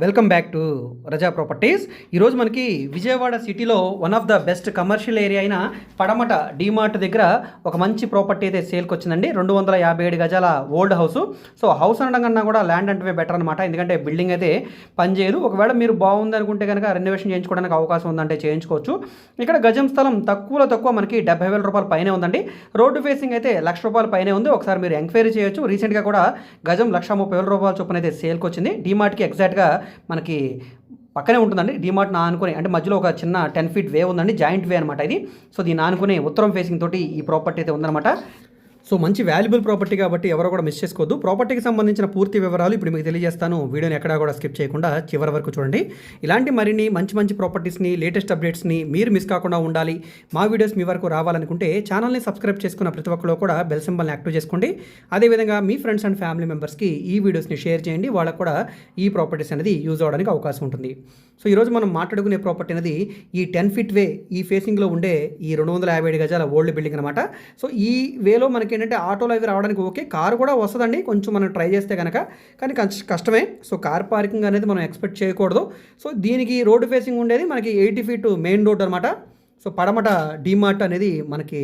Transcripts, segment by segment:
welcome back to Raza properties. ఈరోజు మనకి విజయవాడ సిటీలో one of the best commercial area అయిన పడమట డీమార్ట్ దగ్గర ఒక మంచి ప్రాపర్టీ అయితే సేల్కి వచ్చిందండి రెండు వందల యాభై ఏడు గజాల ఓల్డ్ హౌస్ సో హౌస్ అనడం కన్నా కూడా ల్యాండ్ అంటే బెటర్ అనమాట ఎందుకంటే బిల్డింగ్ అయితే పనిచేయదు. ఒకవేళ మీరు బాగుంది అనుకుంటే కనుక రెనోవేషన్ చేయించుకోవడానికి అవకాశం ఉందంటే చేయించుకోవచ్చు. ఇక్కడ గజం స్థలం తక్కువలో తక్కువ మనకి డెబ్బై వేల రూపాయల పైనే ఉందండి. రోడ్డు ఫేసింగ్ అయితే లక్ష రూపాయల పైనే ఉంది. ఒకసారి మీరు ఎంక్వైరీ చేయొచ్చు. రీసెంట్గా కూడా గజం లక్ష ముప్పై వేల రూపాయల చొప్పున అయితే సేల్కి వచ్చింది డీమార్ట్కి ఎగ్జాక్ట్గా మనకి పక్కనే ఉంటుందండి డిమార్ట్ నా అనుకునే అంటే మధ్యలో ఒక చిన్న టెన్ ఫీట్ వే ఉందండి జాయింట్ వే అనమాట ఇది. సో దీని ఆనుకుని ఉత్తరం ఫేసింగ్ తోటి ఈ ప్రాపర్టీ అయితే ఉందన్నమాట. సో మంచి వాల్యుబుల్ ప్రాపర్టీ కాబట్టి ఎవరో కూడా మిస్ చేసుకోవద్దు. ప్రాపర్టీకి సంబంధించిన పూర్తి వివరాలు ఇప్పుడు మీకు తెలియజేస్తాను. వీడియోని ఎక్కడా కూడా స్కిప్ చేయకుండా చివరి వరకు చూడండి. ఇలాంటి మరిన్ని మంచి మంచి ప్రాపర్టీస్ని లేటెస్ట్ అప్డేట్స్ని మీరు మిస్ కాకుండా ఉండాలి. మా వీడియోస్ మీ వరకు రావాలనుకుంటే ఛానల్ని సబ్స్క్రైబ్ చేసుకున్న ప్రతి ఒక్కరు కూడా బెల్ సింబల్ని యాక్టివ్ చేసుకోండి. అదేవిధంగా మీ ఫ్రెండ్స్ అండ్ ఫ్యామిలీ మెంబర్స్కి ఈ వీడియోస్ని షేర్ చేయండి. వాళ్ళకు కూడా ఈ ప్రాపర్టీస్ అనేది యూజ్ అవడానికి అవకాశం ఉంటుంది. సో ఈరోజు మనం మాట్లాడుకునే ప్రాపర్టీ అనేది ఈ టెన్ ఫీట్ వే ఈ ఫేసింగ్లో ఉండే ఈ రెండు వందల యాభై ఏడు గజాల ఓల్డ్ బిల్డింగ్ అనమాట సో ఈ వేలో మనకి ఏంటంటే ఆటోలో అవి రావడానికి ఓకే కారు కూడా వస్తుందండి కొంచెం మనం ట్రై చేస్తే కనుక కానీ కష్టమే. సో కార్ పార్కింగ్ అనేది మనం ఎక్స్పెక్ట్ చేయకూడదు. సో దీనికి రోడ్డు ఫేసింగ్ ఉండేది మనకి ఎయిటీ ఫీట్ మెయిన్ రోడ్ అనమాట సో పడమట డీమార్ట్ అనేది మనకి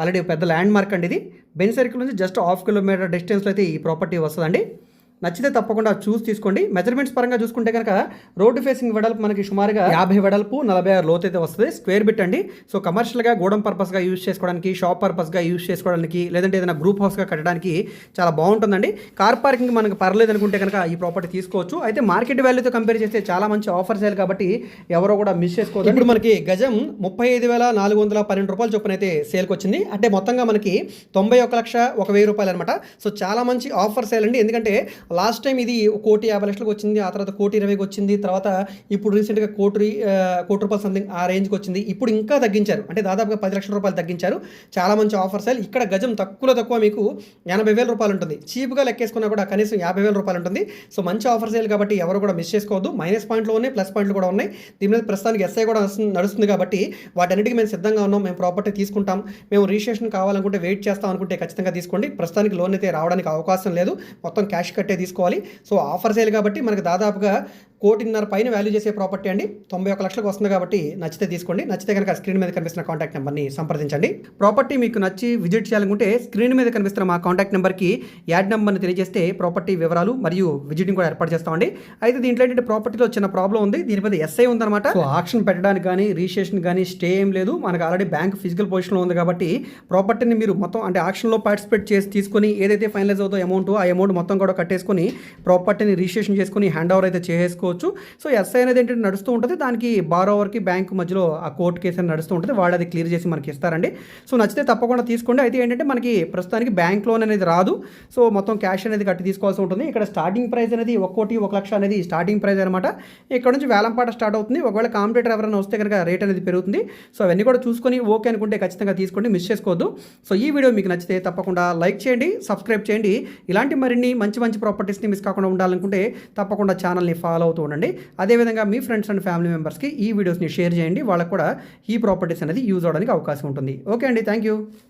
ఆల్రెడీ పెద్ద ల్యాండ్ మార్క్ అండి ఇది. బెన్ సర్కిల్ నుంచి జస్ట్ హాఫ్ కిలోమీటర్ డిస్టెన్స్లో అయితే ఈ ప్రాపర్టీ వస్తుందండి. నచ్చితే తప్పకుండా చూసి తీసుకోండి. మెజర్మెంట్స్ పరంగా చూసుకుంటే కనుక రోడ్డు ఫేసింగ్ వెడల్పు మనకి సుమారుగా యాభై వెడల్పు నలభై ఆరు లోతు అయితే వస్తుంది. స్క్వేర్ బిట్ అండి. సో కమర్షియల్గా గోడం పర్పస్గా యూజ్ చేసుకోవడానికి షాప్ పర్పస్గా యూజ్ చేసుకోవడానికి లేదంటే ఏదైనా గ్రూప్ హౌస్గా కట్టడానికి చాలా బాగుంటుందండి. కార్ పార్కింగ్ మనకు పర్లేదు అనుకుంటే కనుక ఈ ప్రాపర్టీ తీసుకోవచ్చు. అయితే మార్కెట్ వాల్యూతో కంపేర్ చేస్తే చాలా మంచి ఆఫర్ సేల్ కాబట్టి ఎవరో కూడా మిస్ చేసుకోవచ్చు ఇప్పుడు మనకి గజం ముప్పై ఐదు వేల నాలుగు వందల పన్నెండు రూపాయలు చొప్పున అయితే సేల్కి వచ్చింది. అంటే మొత్తంగా మనకి తొంభై ఒక లక్ష ఒక వెయ్యి రూపాయలు అనమాట సో చాలా మంచి ఆఫర్ సేల్ అండి. ఎందుకంటే లాస్ట్ టైం ఇది కోటి యాభై లక్షలకు వచ్చింది ఆ తర్వాత కోటి ఇరవైకి వచ్చింది తర్వాత ఇప్పుడు రీసెంట్గా కోటి కోటి రూపాయలు సంథింగ్ ఆ రేంజ్కి వచ్చింది. ఇప్పుడు ఇంకా తగ్గించారు. అంటే దాదాపుగా పది లక్షల రూపాయలు తగ్గించారు. చాలా మంచి ఆఫర్ సేల్ ఇక్కడ గజం తక్కువలో తక్కువ మీకు ఎనభై వేల రూపాయలు ఉంటుంది. చీప్గా లెక్కేసుకున్నా కూడా కనీసం యాభై వేల రూపాయలు ఉంటుంది. సో మంచి ఆఫర్ సేల్ కాబట్టి ఎవరు కూడా మిస్ చేసుకోవద్దు. మైనస్ పాయింట్లు ఉన్నాయి ప్లస్ పాయింట్లు కూడా ఉన్నాయి. దీని మీద ప్రస్తుతానికి ఎస్ఐ కూడా నడుస్తుంది- నడుస్తుంది కాబట్టి వాటన్నిటికీ మేము సిద్ధంగా ఉన్నాం. మేము ప్రాపర్టీ తీసుకుంటాం. మేము రిజిస్ట్రేషన్ కావాలనుకుంటే వెయిట్ చేస్తాం అనుకుంటే ఖచ్చితంగా తీసుకోండి. ప్రస్తుతానికి లోన్ అయితే రావడానికి అవకాశం లేదు. మొత్తం క్యాష్ కట్టే తీసుకోవాలి. సో ఆఫర్ సేల్ కాబట్టి మనకు దాదాపుగా కోటిన్నర పైన వాల్యూ చేసే ప్రాపర్టీ అండి. తొంభై ఒక లక్షలకు వస్తుంది కాబట్టి నచ్చితే తీసుకోండి. నచ్చితే కనుక స్క్రీన్ మీద కనిపిస్తున్న కాంటాక్ట్ నెంబర్ని సంప్రదించండి. ప్రాపర్టీ మీకు నచ్చి విజిట్ చేయాలనుకుంటే స్క్రీన్ మీద కనిపిస్తున్న మా కాంటాక్ట్ నెంబర్కి యాడ్ నెంబర్ని తెలియజేస్తే ప్రాపర్టీ వివరాలు మరియు విజిటింగ్ కూడా ఏర్పాటు చేస్తామండి. అయితే దీంట్లో ఏంటంటే ప్రాపర్టీలో చిన్న ప్రాబ్లం ఉంది. దీని మీద ఎస్ఐ ఉందన్నమాట. సో ఆక్షన్ పెట్టడానికి కానీ రిజిస్ట్రేషన్ కానీ స్టే ఏం లేదు. మనకు ఆల్రెడీ బ్యాంక్ ఫిజికల్ పొజిషన్లో ఉంది కాబట్టి ప్రాపర్టీని మీరు మొత్తం అంటే ఆక్షన్లో పార్టిసిపేట్ చేసి తీసుకొని ఏదైతే ఫైనలైజ్ అవుతుందో అమౌంట్ ఆ అమౌంట్ మొత్తం కూడా కట్టేసుకొని ప్రాపర్టీని రిజిస్ట్రేషన్ చేసుకొని హ్యాండ్ ఓవర్ అయితే చేసుకోవచ్చు సో ఎస్ఐ అనేది ఏంటంటే నడుస్తూ ఉంటుంది. దానికి బారోవర్కి బ్యాంక్ మధ్యలో ఆ కోర్టు కేసు అని నడుస్తూ ఉంటుంది. వాళ్ళు అది క్లియర్ చేసి మనకి ఇస్తారండి. సో నచ్చితే తప్పకుండా తీసుకోండి. అయితే ఏంటంటే మనకి ప్రస్తుతానికి బ్యాంక్ లోన్ అనేది రాదు. సో మొత్తం క్యాష్ అనేది కట్టి తీసుకోవాల్సి ఉంటుంది. ఇక్కడ స్టార్టింగ్ ప్రైస్ అనేది ఒక్కోటి ఒక లక్ష అనేది స్టార్టింగ్ ప్రైస్ అనమాట ఇక్కడ నుంచి వేలంపాట స్టార్ట్ అవుతుంది. ఒకవేళ కాంపిటేటర్ ఎవరైనా వస్తే కనుక రేట్ అనేది పెరుగుతుంది. సో అవన్నీ కూడా చూసుకొని ఓకే అనుకుంటే ఖచ్చితంగా తీసుకోండి. మిస్ చేసుకోవద్దు. సో ఈ వీడియో మీకు నచ్చితే తప్పకుండా లైక్ చేయండి సబ్స్క్రైబ్ చేయండి. ఇలాంటి మరిన్ని మంచి మంచి ప్రాపర్టీస్ని మిస్ కాకుండా ఉండాలనుకుంటే తప్పకుండా ఛానల్ని ఫాలో అవుతూ ఉండండి. అదేవిధంగా మీ ఫ్రెండ్స్ అండ్ ఫ్యామిలీ మెంబర్స్కి ఈ వీడియోస్ని షేర్ చేయండి. వాళ్ళకు కూడా ఈ ప్రాపర్టీస్ అనేది యూజ్ అవడానికి అవకాశం ఉంటుంది. ఓకే అండి. Thank you